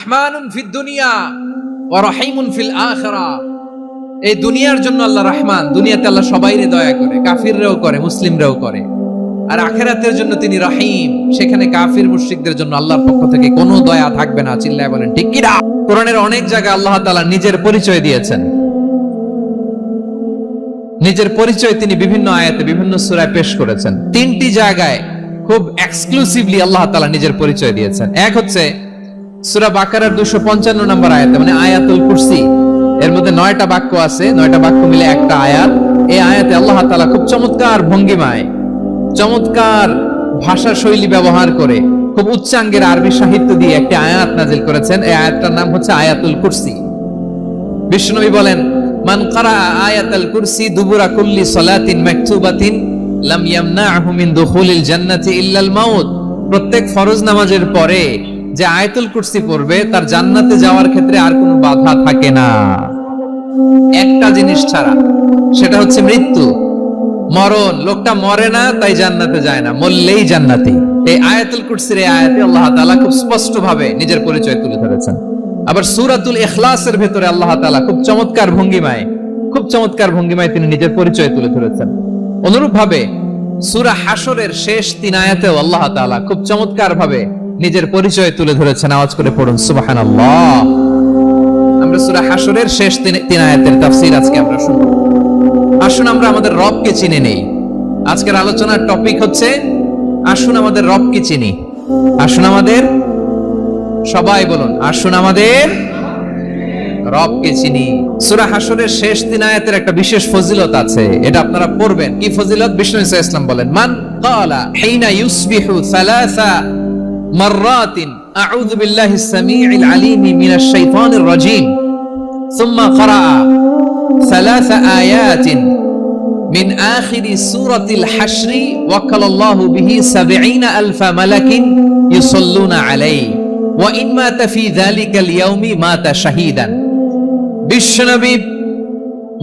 রহমানুন দুনিয়া ও রহিমুন ফিল আখিরা। এই দুনিয়ার জন্য আল্লাহ রহমান, দুনিয়াতে আল্লাহ সবাইরে দয়া করে করে, মুসলিমরাও করে। আর আখেরাতের জন্য তিনি রহিম, সেখানে কাফির জন্য আল্লাহর পক্ষ থেকে কোনো দয়া থাকবে না, চিল্লায় বলেন, ঠিক কোরআনের অনেক জায়গায় আল্লাহ তাআলা নিজের পরিচয় দিয়েছেন। নিজের পরিচয় তিনি বিভিন্ন আয়াতে, বিভিন্ন সূরায় পেশ করেছেন। তিনটি জায়গায় খুব এক্সক্লুসিভলি আল্লাহ তাআলা নিজের পরিচয় দিয়েছেন। এক হচ্ছে সূরা বাকারার 255 নম্বর আয়াতে মানে আয়াতুল কুরসি, এর মধ্যে নয়টা বাক্য আছে, নয়টা বাক্য মিলে একটা আয়াত। এই আয়াতে আল্লাহ তাআলা খুব চমৎকার ভঙ্গিমায়, চমৎকার ভাষা শৈলী ব্যবহার করে খুব উচ্চাঙ্গের আরবি সাহিত্য দিয়ে একটি আয়াত নাজিল করেছেন। এই আয়াতটার নাম হচ্ছে আয়াতুল কুরসি। বিষ্ণুনবী বলেন, মান কারা আয়াতাল কুরসি দুবুরা কুল্লি সালাতিন মাকতুবাতিন লাম ইয়ামনাহু মিন দুখুলিল জান্নাতি ইল্লাল মাউত। প্রত্যেক ফরজ নামাজের পরে যে আয়াতুল কুরসি পড়বে, তার জান্নাতে যাওয়ার ক্ষেত্রে আর কোনো বাধা থাকে না। একটা জিনিস ছাড়া, সেটা হচ্ছে মৃত্যু। মরণ, লোকটা মরে না, তাই জান্নাতে যায় না, মরলেই জান্নাতি। এই আয়াতুল কুরসির এই আয়াতে আল্লাহ তাআলা খুব স্পষ্ট ভাবে নিজের পরিচয় তুলে ধরেছেন। আবার সূরাতুল ইখলাসের ভেতরে আল্লাহ তাআলা খুব চমৎকার ভঙ্গিমায়, খুব চমৎকার ভঙ্গিমায় তিনি নিজের পরিচয় তুলে ধরেছেন। অনুরূপ ভাবে সূরা হাসরের শেষ তিন আয়াতেও আল্লাহ তাআলা খুব চমৎকার ভাবে নিজের পরিচয় তুলে ধরেছেন। আওয়াজ করে পড়ুন, সুবহানাল্লাহ। আমরা সূরা হাসরের শেষ তিন আয়াতের তাফসীর আজকে আমরা আসুন আমরা আমাদের রবকে চিনে নেই। আজকের আলোচনার টপিক হচ্ছে, আসুন আমাদের রবকে চিনি। আসুন আমাদের, সবাই বলুন, আসুন আমাদের রবকে চিনি। সূরা হাসরের শেষ তিন আয়াতের একটা বিশেষ ফজিলত আছে, এটা আপনারা পড়বেন। কি ফজিলত? বিষ্ণু ইসা ইসলাম বলেন, মান হিনা ইউসবিহু সালাসা মাররাতিন আউযু বিল্লাহি সামিউল আলিম মিনাশ শাইতানির রাজীম ثم قرأ ثلاث آيات من آخر سورة الحشر وكل الله به سبعين ألف ملك يصلون عليه وإن مات في ذلك اليوم مات شهيدا বিশ্বনবী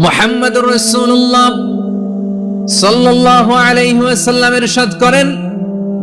মোহাম্মদ রসুল্লাহ সাল্লাল্লাহু আলাইহি ওয়াসাল্লামের ইরশাদ করেন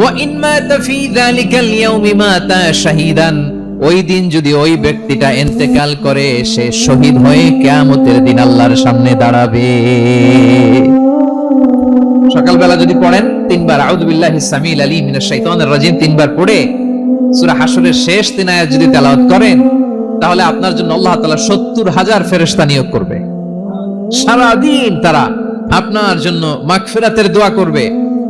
ওয়া ইন মাতা ফি যালিকাল ইয়াউমি মাতা শাহিদান। ওই দিন যদি ওই ব্যক্তিটা ইন্তেকাল করে, সে শহীদ হয়ে কিয়ামতের দিন আল্লাহর সামনে দাঁড়াবে। সকালবেলা যদি পড়েন, তিনবার, আউযু বিল্লাহি সামিল আলী মিনাশ শাইতানির রাজিম, তিনবার পড়ে, সূরা হাশরের শেষ তিন আয়াত যদি তেলাওয়াত করেন, তাহলে আপনার জন্য আল্লাহ তাআলা 70 হাজার ফেরেশতা নিয়োগ করবে। সারা দিন তারা আপনার জন্য মাগফিরাতের দোয়া করবে।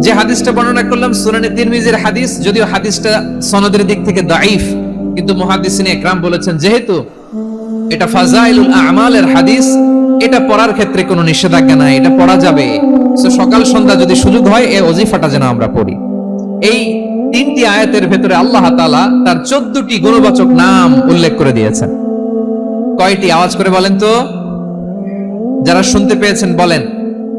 যে হাদিসটা বর্ণনা করলাম সুনানে তিরমিজির হাদিস যদিও হাদিসটা সনদের দিক থেকে দাইফ কিন্তু মুহাদ্দিসিনে একরাম বলেছেন যেহেতু এটা ফাজাইলুল আমালের হাদিস এটা পড়ার ক্ষেত্রে কোনো নিষেধাজ্ঞা নাই এটা পড়া যাবে। So, সকাল সন্ধ্যা যদি সুযোগ হয় এই ওজিফাটা যেন আমরা পড়ি। এই তিনটি আয়াতের ভেতরে আল্লাহ তাআলা তার চোদ্দটি গুণবাচক নাম উল্লেখ করে দিয়েছেন। কয়টি? আওয়াজ করে বলেন তো। যারা শুনতে পেয়েছেন বলেন।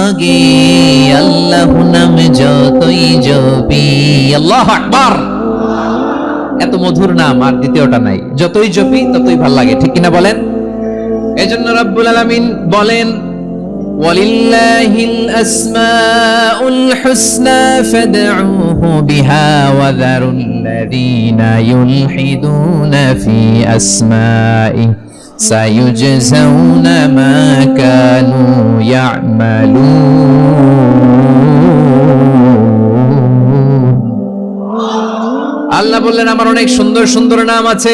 বাগে আল্লাহ নাম যতই জপি আল্লাহ আকবার এত মধুর নাম আর দ্বিতীয়টা নাই যতই জপি ততই ভাল লাগে ঠিক কিনা বলেন এজন্য রব্বুল আলামিন বলেন ولله الأسماء الحسنى فادعوه بها وذروا الذين يلحدون في أسمائه سيجزون ما كانوا يعملون আল্লাহ বললেন আমার অনেক সুন্দর সুন্দর নাম আছে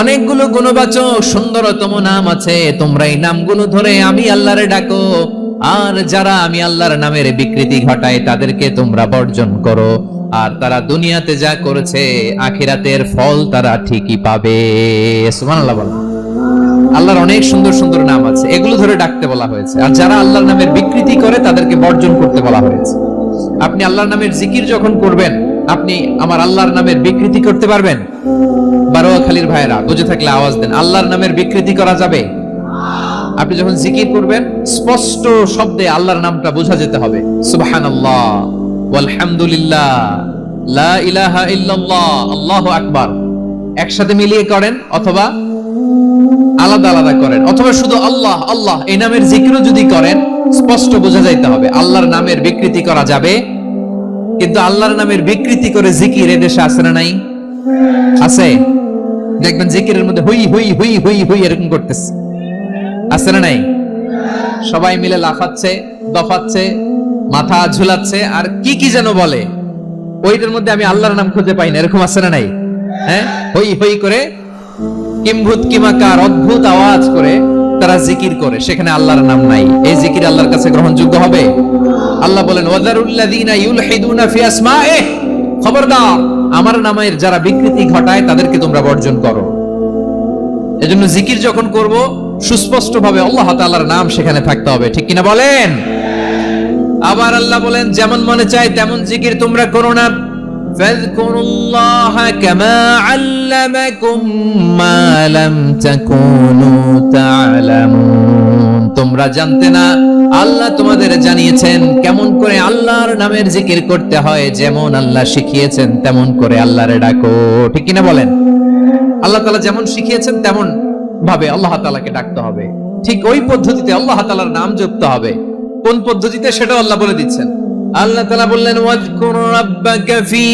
অনেকগুলো গুণবাচক সুন্দরতম নাম আছে তোমরা এই নামগুলো ধরে আমি আল্লাহরে ডাকো আর যারা আমি আল্লাহর নামের বিকৃতি ঘটায় তাদেরকে তোমরা বর্জন করো আর তারা দুনিয়াতে যা করেছে, আখিরাতের ফল তারা ঠিকই পাবে। আল্লাহর অনেক সুন্দর সুন্দর নাম আছে, এগুলো ধরে ডাকতে বলা হয়েছে। আর যারা আল্লাহর নামের বিকৃতি করে, তাদেরকে বর্জন করতে বলা হয়েছে। আপনি আল্লাহর নামের জিকির যখন করবেন, আপনি আমার আল্লাহর নামের বিকৃতি করতে পারবেন? বারোয়াখালীর ভাইরা বুঝে থাকলে আওয়াজ দেন, আল্লাহর নামের বিকৃতি করা যাবে? আপনি যখন জিকির করবেন, স্পষ্ট শব্দে আল্লাহর নামটা বোঝা যেতে হবে। সুবহানাল্লাহ। ওয়ালহামদুলিল্লাহ। লা ইলাহা একসাথে মিলিয়ে করেন অথবা আলাদা আলাদা করেন, অথবা শুধু আল্লাহ আল্লাহ, এই নামের জিকিরও যদি করেন, স্পষ্ট বোঝা যাইতে হবে, আল্লাহর নামের বিকৃতি করা যাবে। কিন্তু আল্লাহর নামের বিকৃতি করে জিকির এদেশে আছে না নাই? আছে। দেখবেন জিকিরের মধ্যে হুই হুই হুই হুই হুই এরকম করতেছে। আছে না নাই? সবাই মিলে লাফাচ্ছে, দফাচ্ছে মাথা ঝুলাচ্ছে, আর কি কি যেন বলে। ওইটার মধ্যে আমি আল্লাহর নাম খুঁজে পাই না, এরকম আছে না নাই? হ্যাঁ? হই হই করে কিম্ভূত কিমাকার অদ্ভুত আওয়াজ করে তারা জিকির করে, সেখানে আল্লাহর নাম নাই। এই জিকির আল্লাহর কাছে গ্রহণযোগ্য হবে? আল্লাহ বলেন, ওয়াদারুল্লাযীনা ইউলহিদুনা ফি আসমাইহি। খবরদার, আমার নামের যারা বিকৃতি ঘটায় তাদেরকে তোমরা বর্জন করো। এজন্য জিকির যখন করব সুস্পষ্ট ভাবে আল্লাহ তাআলার নাম সেখানে থাকতে হবে। ঠিক কিনা বলেন? আবার আল্লাহ বলেন যেমন মনে চায় তেমন জিকির তোমরা করো না فاذكروا الله كما علمكم ما لم تكونوا تعلمون তোমরা জানতে না আল্লাহ তোমাদের জানিয়েছেন কেমন করে আল্লাহর নামের জিকির করতে হয় যেমন আল্লাহ শিখিয়েছেন তেমন করে আল্লাহরে ডাকো ঠিক কিনা বলেন আল্লাহ তাআলা যেমন শিখিয়েছেন তেমন ভাবে আল্লাহ তাআলাকে ডাকতে হবে ঠিক ওই পদ্ধতিতে আল্লাহ তাআলার নাম জপতে হবে কোন পদ্ধতিতে সেটাও আল্লাহ বলে দিচ্ছেন আল্লাহ তাআলা বললেন ওয়াজকুর রাব্বাকা ফি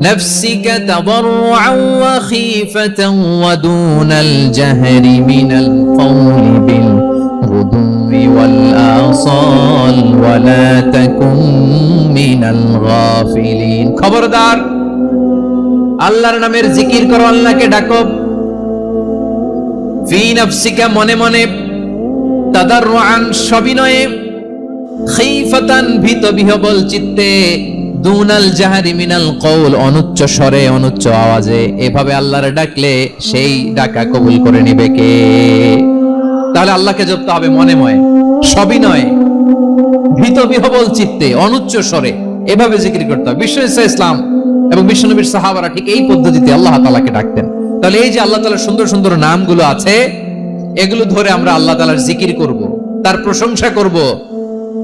نفسك تضرعا وخيفة ودون الجهر من القول بالغدو والآصال ولا تكن من الغافلين খবরদার আল্লাহর নামের জিকির করো আল্লাহকে ডাকো ফি নাফসিকা মনে মনে তাদাররুআন সবিনয়ে বিহবল চিত্তে অনুচ্চ স্বরে এভাবে জিকির করতে হবে। বিশ্ব ইসলাম এবং বিশ্বনবীর সাহাবারা ঠিক এই পদ্ধতিতে আল্লাহ তালাকে ডাকতেন। তাহলে এই যে আল্লাহ তালার সুন্দর সুন্দর নামগুলো আছে, এগুলো ধরে আমরা আল্লাহ তালার জিকির করব, তার প্রশংসা করব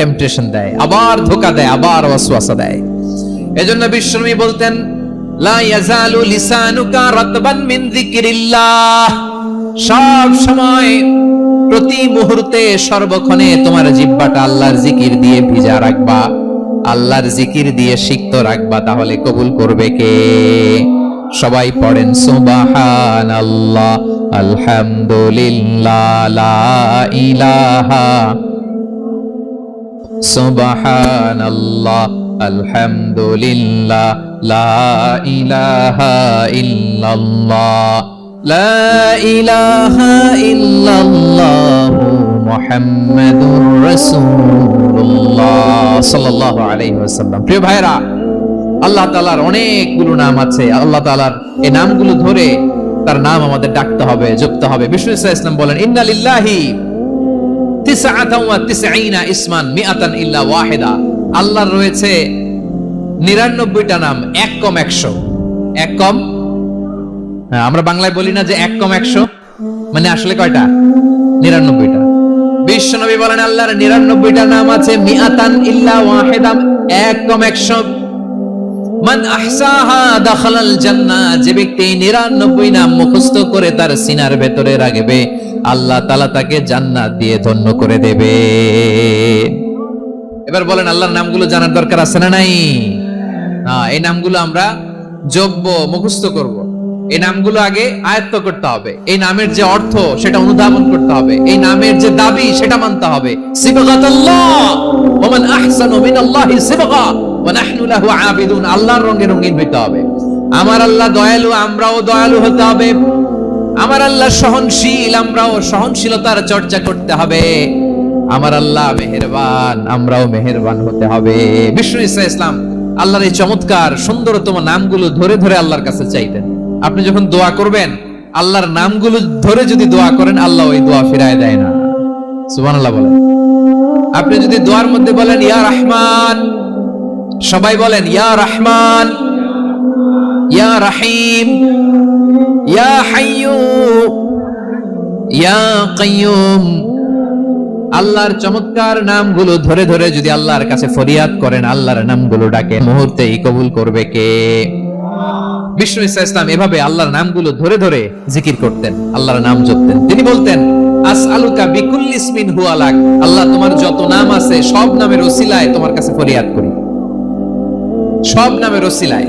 টেম্পটেশন দেয়, আবার ধোকা দেয়, আবার ওয়াসওয়াসা দেয়। এজন্য বিশ্বনবী বলতেন, লা ইয়াজালু লিসানুকা রাতবান মিন যিকরিল্লাহ। সব সময় প্রতি মুহূর্তে সর্বক্ষণে তোমার জিহ্বাটা আল্লাহর জিকির দিয়ে ভিজা রাখবা। আল্লাহর জিকির দিয়ে সিক্ত রাখবা, তাহলে কবুল করবে কে? সবাই পড়েন, সুবহানাল্লাহ, আলহামদুলিল্লাহ, লা ইলাহা সুবহানাল্লাহ, আলহামদুলিল্লাহ, লা ইলাহা ইল্লাল্লাহ, লা ইলাহা ইল্লাল্লাহ মুহাম্মাদুর রাসূলুল্লাহ, সাল্লাল্লাহু আলাইহি ওয়াসাল্লাম। প্রিয় ভাইরা আল্লাহ তাআলার অনেকগুলো নাম আছে। আল্লাহ তাআলার এই নামগুলো ধরে তার নাম আমাদের ডাকতে হবে জপতে হবে। ইসা ইসলাম বলেন, ইন্না রয়েছে নিরানব্বইটা নাম এক কম একশো। এক কম? হ্যাঁ, আমরা বাংলায় বলি না যে এক কম একশো। মানে আসলে কয়টা? নিরানব্বইটা। বিশ্বনবী বলেন আল্লাহর নিরানব্বইটা নাম আছে মিআতান ইল্লা এক কম একশো। মান আহসাহা যে ব্যক্তি এই 99 নাম মুখস্থ করে তার সিনার ভেতরে রাখবে। আল্লাহ তাআলা তাকে জান্নাত দিয়ে ধন্য করে দেবে। এবার বলেন, আল্লাহর নামগুলো জানার দরকার আছে না নাই? না, এই নামগুলো আমরা যোগ্য মুখস্থ করব। এই নামগুলো আগে আয়ত্ত করতে হবে। এই নামের যে অর্থ, সেটা অনুধাবন করতে হবে। এই নামের যে দাবি, সেটা মানতে হবে। আল্লাহর রঙে রঙিন হইতে হবে। আমার আল্লাহ দয়ালু, আমরাও দয়ালু হতে হবে। আমার আল্লাহ সহনশীল, আমরাও সহনশীলতার চর্চা করতে হবে। আমার আল্লাহ মেহেরবান, আমরাও মেহেরবান হতে হবে। বিষ্ণু ইসা ইসলাম, আল্লাহর এই চমৎকার, সুন্দরতম নামগুলো ধরে ধরে আল্লাহর কাছে চাইতেন। আপনি যখন দোয়া করবেন, আল্লাহর নামগুলো ধরে যদি দোয়া করেন, আল্লাহ ওই দোয়া ফিরায় দেয় না। সুবহানাল্লাহ বলেন। আপনি যদি দোয়ার মধ্যে বলেন, ইয়া রহমান, সবাই বলেন, ইয়া রহমান ইয়া রাহিম, ইয়া হাইয়ু, ইয়া কাইয়ুম। আল্লাহর চমৎকার নামগুলো ধরে ধরে যদি আল্লাহর কাছে ফরিয়াদ করেন, আল্লাহর নামগুলো ডাকে মুহূর্তেই কবুল করবে কে? বিষ্ণু ইসা ইসলাম এভাবে আল্লাহর নামগুলো ধরে ধরে জিকির করতেন, আল্লাহর নাম জপতেন। তিনি বলতেন আস আলুকা বিকুল্লি ইসমিন হুয়ালাক আল্লাহ তোমার যত নাম আছে, সব নামের ওসিলায় তোমার কাছে ফরিয়াদ করি। সব নামের ওসিলায়।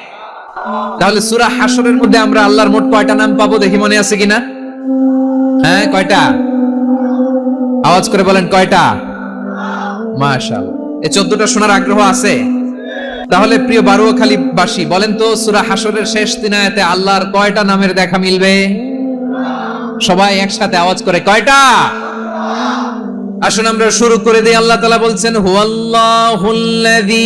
তাহলে সুরা হাসরের মধ্যে আমরা আল্লাহর মোট কয়টা নাম পাবো দেখি মনে আছে কিনা? হ্যাঁ কয়টা? আওয়াজ করে বলেন, কয়টা? মাশাল এই চোদ্দটা শোনার আগ্রহ আছে? তাহলে প্রিয় বারুয়াখালী বাসী বলেন তো সুরা হাসরের শেষ দিনায়াতে আল্লাহর কয়টা নামের দেখা মিলবে? সবাই একসাথে আওয়াজ করে, কয়টা? আসুন আমরা শুরু করে দিই। আল্লাহ তাআলা বলছেন, হুয়াল্লাহুল্লাযী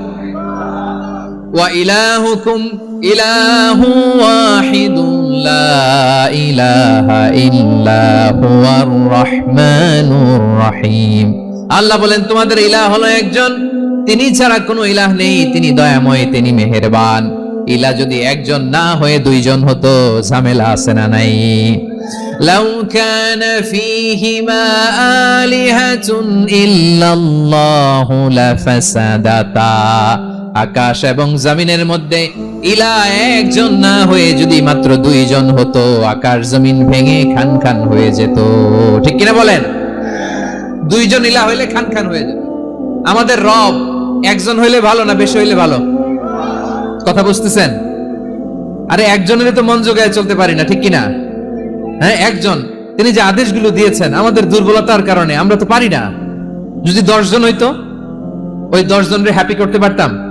ওয়া ইলাহুকুম ইলাহু ওয়াহিদুন লা ইলাহা ইল্লা হুয়ার রহমানুর রহিম আল্লাহ বলেন তোমাদের ইলাহ হলো একজন তিনি ছাড়া কোনো ইলাহ নেই তিনি দয়াময় তিনি মেহেরবান ইলা যদি একজন না হয়ে দুইজন হতো ঝামেলা আছে না নাই لو كان فيهما آلهة إلا الله لفسدتا আকাশ এবং জমিনের মধ্যে ইলা একজন না হয়ে যদি মাত্র দুইজন হতো, আকাশ জমিন ভেঙে খান খান হয়ে যেত। ঠিক কিনা বলেন? দুইজন ইলা হইলে খান খান হয়ে যেত। আমাদের রব একজন হইলে ভালো না বেশি হইলে ভালো? কথা বুঝতেছেন? আরে একজনের তো মন জোগায় চলতে পারি না, ঠিক কিনা? হ্যাঁ একজন। তিনি যে আদেশগুলো দিয়েছেন, আমাদের দুর্বলতার কারণে, আমরা তো পারি না। যদি দশজন হইতো, ওই দশ জনের হ্যাপি করতে পারতাম।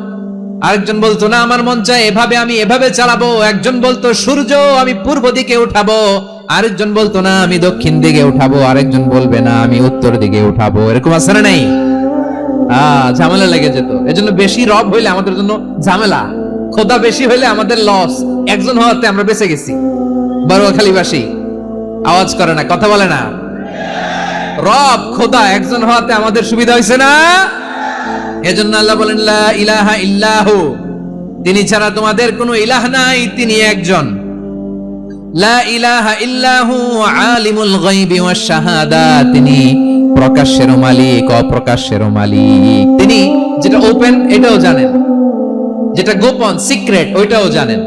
আরেকজন বলতো, না, আমার মন চায় এভাবে আমি এভাবে চালাবো। একজন বলতো, সূর্য, আমি পূর্ব দিকে উঠাবো। আরেকজন বলতো, না, আমি দক্ষিণ দিকে উঠাবো। আরেকজন বলবে, না, আমি উত্তর দিকে উঠাবো। এরকম আছে না নেই? ঝামেলা লেগে যেত। এজন্য বেশি রব হইলে আমাদের জন্য ঝামেলা। খোদা বেশি হইলে আমাদের লস। একজন হওয়াতে আমরা বেঁচে গেছি। বারোয়াখালীবাসী আওয়াজ করে না, কথা বলে না। রব, খোদা, একজন হওয়াতে আমাদের সুবিধা হয়েছে না? এজন্য আল্লাহ বলেন, লা ইলাহা ইল্লাহু। তিনি ছাড়া তোমাদের কোনো ইলাহ নাই, তিনি একজন। লা ইলাহা ইল্লাহু আলিমুল গায়বি ওয়াশ শাহাদা। তিনি প্রকাশ্যের মালিক অপ্রকাশ্যের মালিক। তিনি যেটা ওপেন এটাও জানেন। যেটা গোপন সিক্রেট ওইটাও জানেন।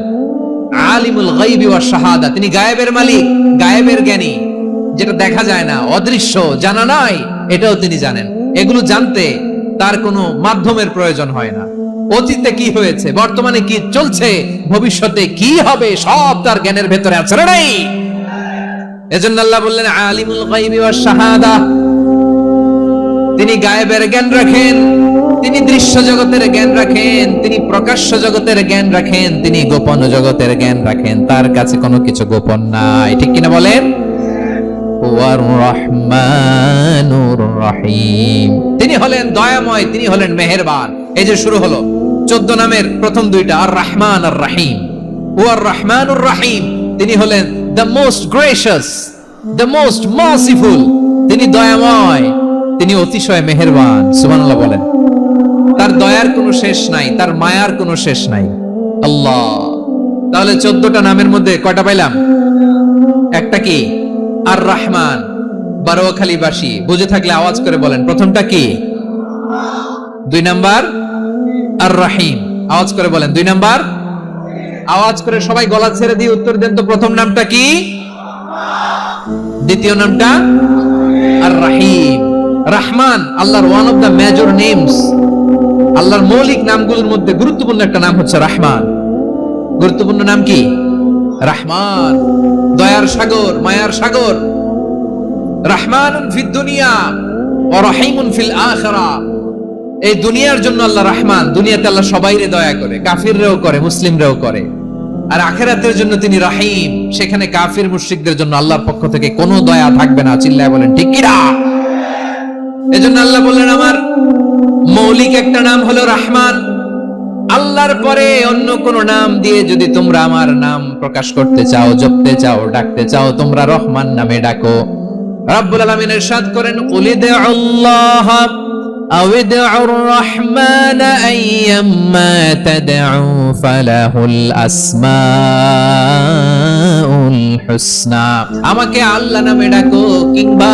আলিমুল গায়বি ওয়াশ শাহাদা। তিনি গায়েবের মালিক, গায়েবের জ্ঞানী। যেটা দেখা যায় না, অদৃশ্য, জানা নাই, এটাও তিনি জানেন। এগুলো জানতে তার কোনো মাধ্যমের প্রয়োজন হয় না। অতীতে কি হয়েছে, বর্তমানে কি চলছে, ভবিষ্যতে কি হবে, সব তার জ্ঞানের ভেতরে আছে নাই। এজন্য আল্লাহ বললেন, আলিমুল শাহাদা। তিনি গায়েবের জ্ঞান রাখেন, তিনি দৃশ্য জগতের জ্ঞান রাখেন, তিনি প্রকাশ্য জগতের জ্ঞান রাখেন, তিনি গোপন জগতের জ্ঞান রাখেন। তার কাছে কোনো কিছু গোপন নাই। ঠিক কিনা বলেন? তিনি হলেন দয়াময়, তিনি হলেন মেহেরবান। এই যে শুরু হলো, চোদ্দ নামের প্রথম দুইটা আর রহমান আর রাহিম ও ওয়ার রহমানুর রাহিম তিনি হলেন the most gracious the most merciful তিনি দয়াময়, তিনি অতিশয় মেহেরবান, সুবহানাল্লাহ বলেন। তার দয়ার কোনো শেষ নাই, তার মায়ার কোনো শেষ নাই। আল্লাহ। তাহলে চোদ্দটা নামের মধ্যে কয়টা পাইলাম? একটা কি? আর রহমান বারোয়াখালীবাসী বুঝে থাকলে আওয়াজ করে বলেন। প্রথমটা কি? দুই নাম্বার আর রাহিম আওয়াজ করে বলেন। দুই নাম্বার, আওয়াজ করে সবাই গলা ছেড়ে দিয়ে উত্তর দেন তো প্রথম নামটা কি? দ্বিতীয় নামটা আর রাহিম রহমান, আল্লাহর one of the major names আল্লাহর মৌলিক নামগুলোর মধ্যে গুরুত্বপূর্ণ একটা নাম হচ্ছে রহমান। গুরুত্বপূর্ণ নাম কি? রহমান, দয়ার সাগর, মায়ার সাগর। রহমানুন ফিদ দুনিয়া ও রহিমুন ফিল আখিরা। এই দুনিয়ার জন্য আল্লাহ রহমান, দুনিয়াতে আল্লাহ সবাইরে দয়া করে, কাফিররেও করে, মুসলিমরেও করে। আর আখেরাতের জন্য তিনি রাহিম, সেখানে কাফির মুশরিকদের জন্য আল্লাহর পক্ষ থেকে কোনো দয়া থাকবে না, চিল্লায় বলেন, ঠিক কিনা এজন্য আল্লাহ বললেন, আমার মৌলিক একটা নাম হলো রহমান। আল্লাহর পরে অন্য কোন নাম দিয়ে যদি তোমরা আমার নাম প্রকাশ করতে চাও জপতে চাও ডাকতে চাও তোমরা রহমান নামে ডাকো রাব্বুল আলামিন ইরশাদ করেন কুলিদে আল্লাহ أو ادعوا الرحمن أيما تدعوا فله الأسماء الحسنى আমাকে আল্লাহ নামে ডাকো কিংবা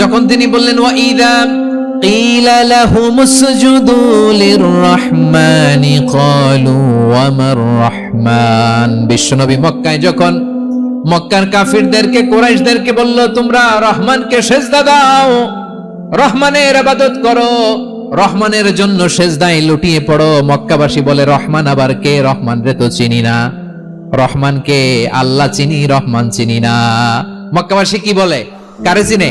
যখন তিনি বললেন ওয়াইদা قيل لهم اسجدوا للرحمن قالوا وما الرحمن বিশ্বনবী মক্কায় যখন মক্কার কাফিরদেরকে কুরাইশদেরকে বলল তোমরা রহমানকে সেজদা দাও রহমানের ইবাদত করো রহমানের জন্য সেজদায় লুটিয়ে পড়ো মক্কাবাসী বলে রহমান আবার কে রহমান রে তো চিনি না রহমানকে আল্লাহ চিনি রহমান চিনি না মক্কাবাসী কি বলে কারে চিনে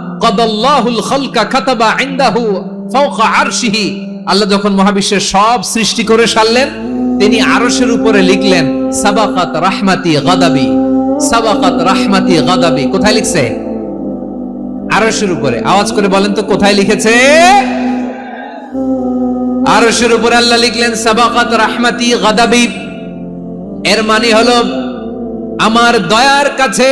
আরশিহি। আল্লাহ যখন মহাবিশ্বের সব সৃষ্টি করে সারলেন, তিনি আরশের উপরে লিখলেন, সাবাকাত রাহমাতি গাদাবি, সাবাকাত রাহমাতি গাদাবি। কোথায় লিখছে? আরশের উপরে। আওয়াজ করে বলেন তো, কোথায় লিখেছে? আরশের উপরে আল্লাহ লিখলেন, সাবাকাত রাহমাতি গাদাবি। এর মানে হলো, আমার দয়ার কাছে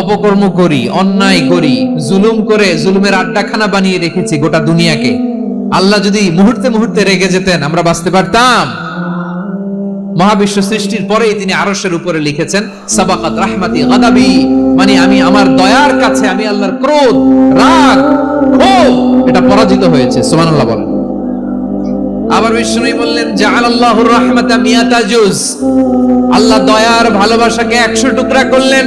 অপকর্ম করি, অন্যায় করি, জুলুম করে জুলুমের আড্ডাখানা বানিয়ে রেখেছি গোটা দুনিয়াকে। আল্লাহ যদি মুহূর্তে মুহূর্তে রেগে যেতেন, আমরা বাঁচতে পারতাম। মহাবিশ্ব সৃষ্টির পরেই তিনি আরশের উপরে লিখেছেন, সাবাকাত রাহমাতি গাদাবি মানে আমি আমার দয়ার কাছে, আমি আল্লাহর ক্রোধ, রাগ, ক্ষোভ, এটা পরাজিত হয়েছে, সুবহানাল্লাহ বলেন। আবার বিষ্ণু বললেন জাআল আল্লাহুর রাহমাতা মিয়াতা জুজ। আল্লাহ দয়ার ভালোবাসাকে 100 টুকরা করলেন।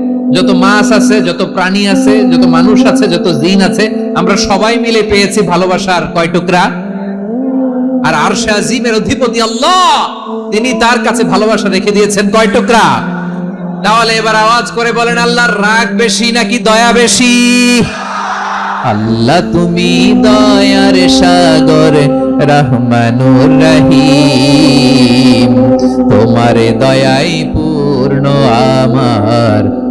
যত মাছ আছে, যত প্রাণী আছে, যত মানুষ আছে, যত জিন আছে, আমরা সবাই মিলে পেয়েছি ভালোবাসার কয় টুকরা? আর আরশে আজিমের অধিপতি আল্লাহ, তিনি তার কাছে ভালোবাসা রেখে দিয়েছেন কয় টুকরা? তাহলে এবার আওয়াজ করে বলেন, আল্লাহর রাগ বেশি নাকি দয়া বেশি? আল্লাহ তুমি দয়ার সাগর, রহমানুর রহিম। তোমার দয়াই পূর্ণ আমার।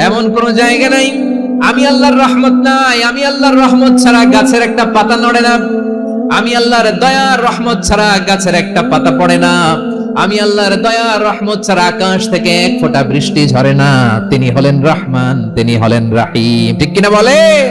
এমন কোন জায়গা নাই। আমি আল্লাহর রহমত নাই, আমি আল্লাহর রহমত ছাড়া গাছের একটা পাতা নড়ে না। আমি আল্লাহর দয়া রহমত ছাড়া গাছের একটা পাতা পড়ে না। আমি আল্লাহর দয়া রহমত ছাড়া আকাশ থেকে এক ফোঁটা বৃষ্টি ঝরে না। তিনি হলেন রহমান, তিনি হলেন রাহিম। ঠিক কিনা বলে?